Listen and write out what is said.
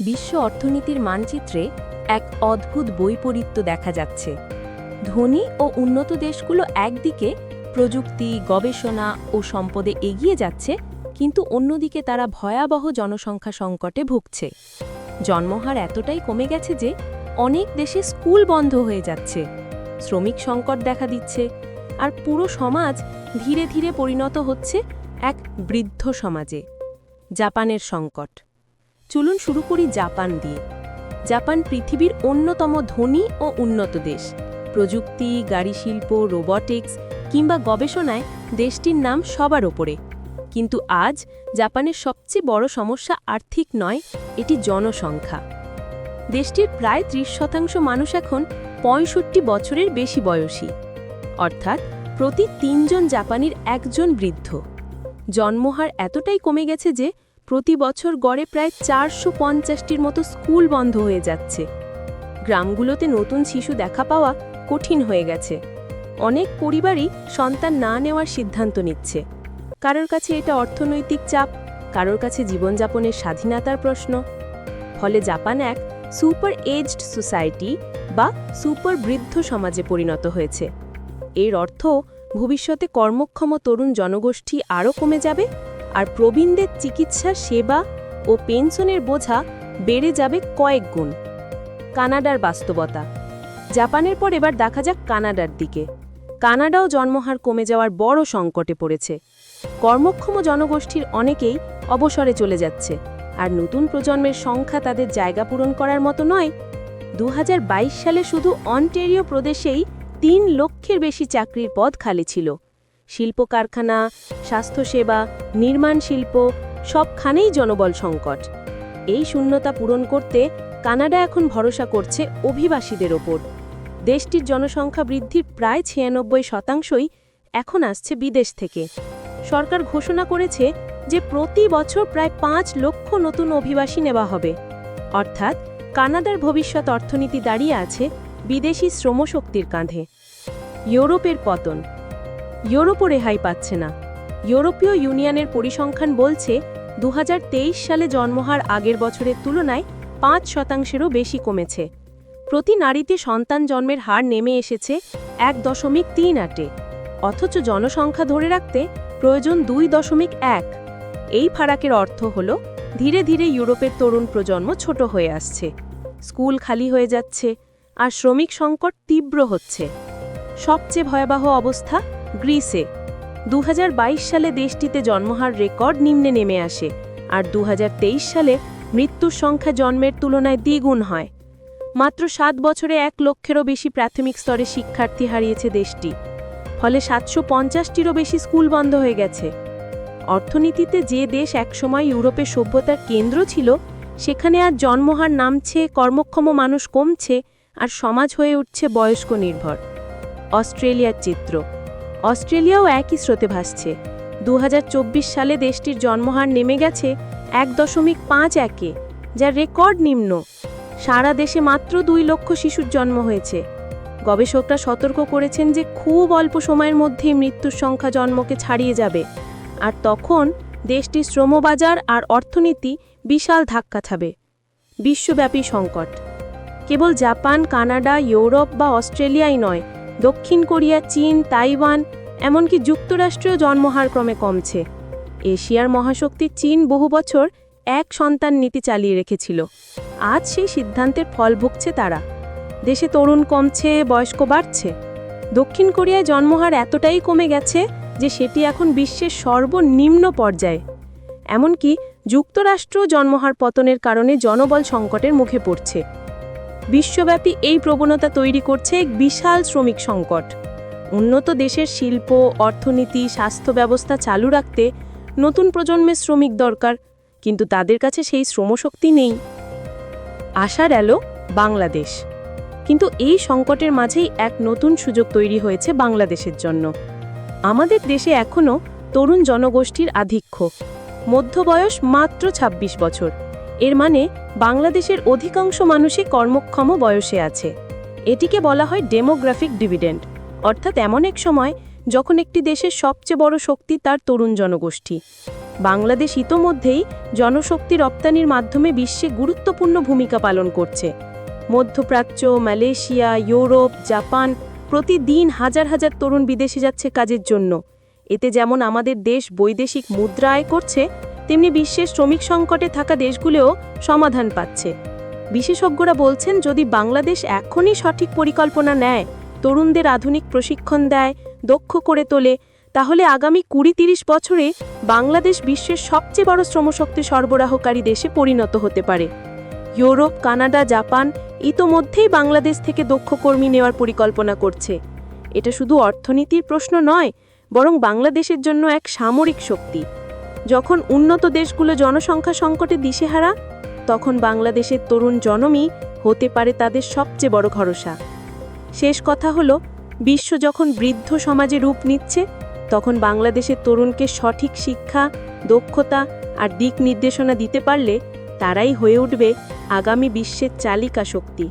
বিশ্ব অর্থনীতির মানচিত্রে এক অদ্ভুত বৈপরীত্য দেখা যাচ্ছে। ধনী ও উন্নত দেশগুলো একদিকে প্রযুক্তি, গবেষণা ও সম্পদে এগিয়ে যাচ্ছে, কিন্তু অন্যদিকে তারা ভয়াবহ জনসংখ্যা সংকটে ভুগছে। জন্মহার এতটাই কমে গেছে যে অনেক দেশে স্কুল বন্ধ হয়ে যাচ্ছে। শ্রমিক সংকট দেখা দিচ্ছে আর পুরো সমাজ ধীরে ধীরে পরিণত হচ্ছে এক বৃদ্ধ সমাজে। জাপানের সংকট। চলুন শুরু করি জাপান দিয়ে। জাপান পৃথিবীর অন্যতম ধনী ও উন্নত দেশ। প্রযুক্তি, গাড়ি শিল্প, রোবটিক্স কিংবা গবেষণায় দেশটির নাম সবার ওপরে। কিন্তু আজ জাপানের সবচেয়ে বড় সমস্যা আর্থিক নয়, এটি জনসংখ্যা। দেশটির প্রায় ত্রিশ শতাংশ মানুষ এখন পঁয়ষট্টি বছরের বেশি বয়সী। অর্থাৎ প্রতি তিনজন জাপানির একজন বৃদ্ধ। জন্মহার এতটাই কমে গেছে যে প্রতি বছর গড়ে প্রায় চারশো পঞ্চাশটির মতো স্কুল বন্ধ হয়ে যাচ্ছে। গ্রামগুলোতে নতুন শিশু দেখা পাওয়া কঠিন হয়ে গেছে। অনেক পরিবারই সন্তান না নেওয়ার সিদ্ধান্ত নিচ্ছে। কারোর কাছে এটা অর্থনৈতিক চাপ, কারোর কাছে জীবনযাপনের স্বাধীনতার প্রশ্ন। ফলে জাপান এক সুপার এজড সোসাইটি বা সুপার বৃদ্ধ সমাজে পরিণত হয়েছে। এর অর্থ ভবিষ্যতে কর্মক্ষম তরুণ জনগোষ্ঠী আরও কমে যাবে আর প্রবীণদের চিকিৎসা, সেবা ও পেনশনের বোঝা বেড়ে যাবে কয়েক গুণ। কানাডার বাস্তবতা। জাপানের পর এবার দেখা যাক কানাডার দিকে। কানাডাও জন্মহার কমে যাওয়ার বড় সংকটে পড়েছে। কর্মক্ষম জনগোষ্ঠীর অনেকেই অবসরে চলে যাচ্ছে আর নতুন প্রজন্মের সংখ্যা তাদের জায়গা পূরণ করার মতো নয়। দু সালে শুধু অন্টেরিও প্রদেশেই তিন লক্ষের বেশি চাকরির পদ খালি ছিল। শিল্প কারখানা স্বাস্থ্যসেবা, নির্মাণ শিল্প, সবখানেই জনবল সংকট। এই শূন্যতা পূরণ করতে কানাডা এখন ভরসা করছে অভিবাসীদের ওপর। দেশটির জনসংখ্যা বৃদ্ধির প্রায় ছিয়ানব্বই শতাংশই এখন আসছে বিদেশ থেকে। সরকার ঘোষণা করেছে যে প্রতি বছর প্রায় পাঁচ লক্ষ নতুন অভিবাসী নেওয়া হবে। অর্থাৎ কানাডার ভবিষ্যৎ অর্থনীতি দাঁড়িয়ে আছে বিদেশি শ্রমশক্তির কাঁধে। ইউরোপের পতন ইউরোপও রেহাই পাচ্ছে না। ইউরোপীয় ইউনিয়নের পরিসংখ্যান বলছে দু হাজার তেইশ সালে জন্মহার আগের বছরের তুলনায় পাঁচ শতাংশেরও বেশি কমেছে। প্রতি নারীতে সন্তান জন্মের হার নেমে এসেছে এক দশমিক তিন আটে। অথচ জনসংখ্যা ধরে রাখতে প্রয়োজন দুই দশমিক এক। এই ফারাকের অর্থ হল, ধীরে ধীরে ইউরোপের তরুণ প্রজন্ম ছোট হয়ে আসছে। স্কুল খালি হয়ে যাচ্ছে আর শ্রমিক সংকট তীব্র হচ্ছে। সবচেয়ে ভয়াবহ অবস্থা গ্রিসে। দু হাজার বাইশ সালে দেশটিতে জন্মহার রেকর্ড নিম্নে নেমে আসে আর দু হাজার তেইশ সালে মৃত্যুর সংখ্যা জন্মের তুলনায় দ্বিগুণ হয়। মাত্র সাত বছরে এক লক্ষেরও বেশি প্রাথমিক স্তরে শিক্ষার্থী হারিয়েছে দেশটি। ফলে সাতশো পঞ্চাশটিরও বেশি স্কুল বন্ধ হয়ে গেছে। অর্থনীতিতে যে দেশ একসময় ইউরোপে সভ্যতার কেন্দ্র ছিল, সেখানে আজ জন্মহার নামছে, কর্মক্ষম মানুষ কমছে আর সমাজ হয়ে উঠছে বয়স্ক নির্ভর। অস্ট্রেলিয়ার চিত্র। অস্ট্রেলিয়াও একই স্রোতে ভাসছে। দু হাজার চব্বিশ সালে দেশটির জন্মহার নেমে গেছে এক দশমিক পাঁচ একে যা রেকর্ড নিম্ন। সারা দেশে মাত্র দুই লক্ষ শিশুর জন্ম হয়েছে। গবেষকরা সতর্ক করেছেন যে খুব অল্প সময়ের মধ্যেই মৃত্যুর সংখ্যা জন্মকে ছাড়িয়ে যাবে। আর তখন দেশটির শ্রমবাজার আর অর্থনীতি বিশাল ধাক্কা খাবে। বিশ্বব্যাপী সংকট। কেবল জাপান, কানাডা, ইউরোপ বা অস্ট্রেলিয়াই নয় দক্ষিণ কোরিয়া, চীন, তাইওয়ান, এমনকি যুক্তরাষ্ট্রেও জন্মহার ক্রমে কমছে। এশিয়ার মহাশক্তি চীন বহু বছর এক সন্তান নীতি চালিয়ে রেখেছিল। আজ সেই সিদ্ধান্তের ফল ভুগছে তারা। দেশে তরুণ কমছে, বয়স্ক বাড়ছে। দক্ষিণ কোরিয়ায় জন্মহার এতটাই কমে গেছে যে সেটি এখন বিশ্বের সর্বনিম্ন পর্যায়ে। এমনকি যুক্তরাষ্ট্র জন্মহার পতনের কারণে জনবল সংকটের মুখে পড়ছে। বিশ্বব্যাপী এই প্রবণতা তৈরি করছে এক বিশাল শ্রমিক সংকট। উন্নত দেশের শিল্প, অর্থনীতি স্বাস্থ্য ব্যবস্থা চালু রাখতে নতুন প্রজন্মের শ্রমিক দরকার, কিন্তু তাদের কাছে সেই শ্রমশক্তি নেই। আশার এলো বাংলাদেশ। কিন্তু এই সংকটের মাঝেই এক নতুন সুযোগ তৈরি হয়েছে বাংলাদেশের জন্য। আমাদের দেশে এখনও তরুণ জনগোষ্ঠীর আধিক্য। মধ্যবয়স মাত্র ২৬ বছর। এর মানে বাংলাদেশের অধিকাংশ মানুষই কর্মক্ষম বয়সে আছে। এটিকে বলা হয় ডেমোগ্রাফিক ডিভিডেন্ড, অর্থাৎ এমন এক সময় যখন একটি দেশের সবচেয়ে বড় শক্তি তার তরুণ জনগোষ্ঠী। বাংলাদেশ ইতোমধ্যেই জনশক্তি রপ্তানির মাধ্যমে বিশ্বে গুরুত্বপূর্ণ ভূমিকা পালন করছে। মধ্যপ্রাচ্য, মালয়েশিয়া, ইউরোপ, জাপান প্রতিদিন হাজার হাজার তরুণ বিদেশে যাচ্ছে কাজের জন্য। এতে যেমন আমাদের দেশ বৈদেশিক মুদ্রা আয় করছে তেমনি বিশ্বের শ্রমিক সংকটে থাকা দেশগুলোও সমাধান পাচ্ছে। বিশেষজ্ঞরা বলছেন, যদি বাংলাদেশ এখনই সঠিক পরিকল্পনা নেয়, তরুণদের আধুনিক প্রশিক্ষণ দেয়, দক্ষ করে তোলে, তাহলে আগামী কুড়ি তিরিশ বছরে বাংলাদেশ বিশ্বের সবচেয়ে বড় শ্রমশক্তি সরবরাহকারী দেশে পরিণত হতে পারে। ইউরোপ, কানাডা, জাপান ইতোমধ্যেই বাংলাদেশ থেকে দক্ষ কর্মী নেওয়ার পরিকল্পনা করছে। এটা শুধু অর্থনীতির প্রশ্ন নয়, বরং বাংলাদেশের জন্য এক সামরিক শক্তি। যখন উন্নত দেশগুলো জনসংখ্যা সংকটে দিশেহারা, তখন বাংলাদেশের তরুণ জনমই হতে পারে তাদের সবচেয়ে বড় ভরসা। শেষ কথা হলো, বিশ্ব যখন বৃদ্ধ সমাজে রূপ নিচ্ছে, তখন বাংলাদেশের তরুণকে সঠিক শিক্ষা, দক্ষতা আর দিক নির্দেশনা দিতে পারলে তারাই হয়ে উঠবে আগামী বিশ্বের চালিকা শক্তি।